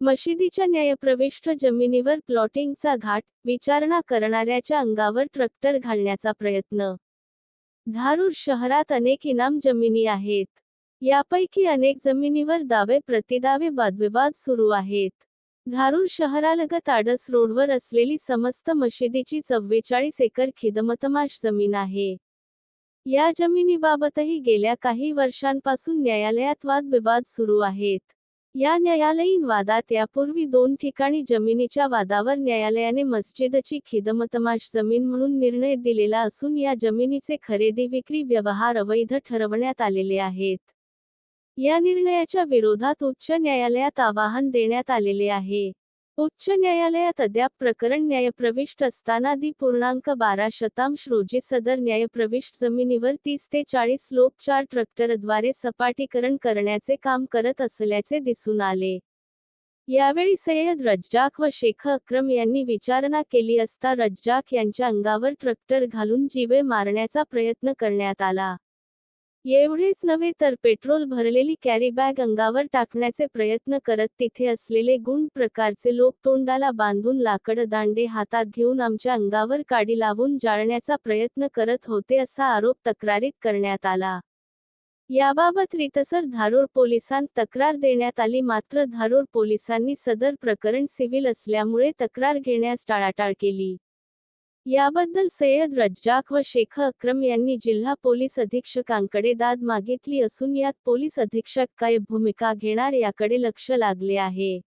मशिदीच्या न्यायप्रविष्ट जमिनीवर प्लॉटिंगचा घाट विचारणा करणाऱ्याच्या अंगावर ट्रॅक्टर घालण्याचा प्रयत्न. धारूर शहरात अनेक इनाम जमिनी आहेत. यापैकी अनेक जमिनीवर दावे प्रतिदावे वादविवाद सुरू आहेत. धारूर शहरालगत आडस रोडवर असलेली समस्त मशिदीची चव्वेचाळीस एकर खिदमतमाश जमीन आहे. या जमिनीबाबतही गेल्या काही वर्षांपासून न्यायालयात वादविवाद सुरू आहेत. या न्यायालयीन वादात यापूर्वी दोन ठिकाणी जमिनीच्या वादावर न्यायालयाने मस्जिदची खिदमतमाश जमीन म्हणून निर्णय दिलेला असून या जमिनीचे खरेदी विक्री व्यवहार अवैध ठरवण्यात आलेले आहेत. या निर्णयाच्या विरोधात उच्च न्यायालयात आवाहन देण्यात आलेले आहे. उच्च न्यायालयात अद्याप प्रकरण न्यायप्रविष्ट असताना दि पूर्णांक बारा शतांश रोजी सदर न्यायप्रविष्ट जमिनीवर तीस ते चाळीस लोक चार ट्रॅक्टरद्वारे सपाटीकरण करण्याचे काम करत असल्याचे दिसून आले. यावेळी सय्यद रज्जाक व शेख अक्रम यांनी विचारणा केली असता रज्जाक यांच्या अंगावर ट्रॅक्टर घालून जीवे मारण्याचा प्रयत्न करण्यात आला. एवढेच नव्हे तर पेट्रोल भरलेली कॅरी बॅग अंगावर टाकण्याचे प्रयत्न करत तिथे असलेले गुंड प्रकारचे लोक तोंडाला बांधून लाकड दांडे हातात घेऊन आमच्या अंगावर काडी लावून जाळण्याचा प्रयत्न करत होते असा आरोप तक्रारीत करण्यात आला. याबाबत रितसर धारूर पोलिसांत तक्रार देण्यात आली. मात्र धारूर पोलिसांनी सदर प्रकरण सिव्हिल असल्यामुळे तक्रार घेण्यास टाळाटाळ केली. याबद्दल सय्यद रज्जाक व शेख अक्रम यांनी जिल्हा पोलीस अधीक्षकांकडे दाद मागितली असून यात पोलीस अधीक्षक काय भूमिका घेणार याकडे लक्ष लागले आहे.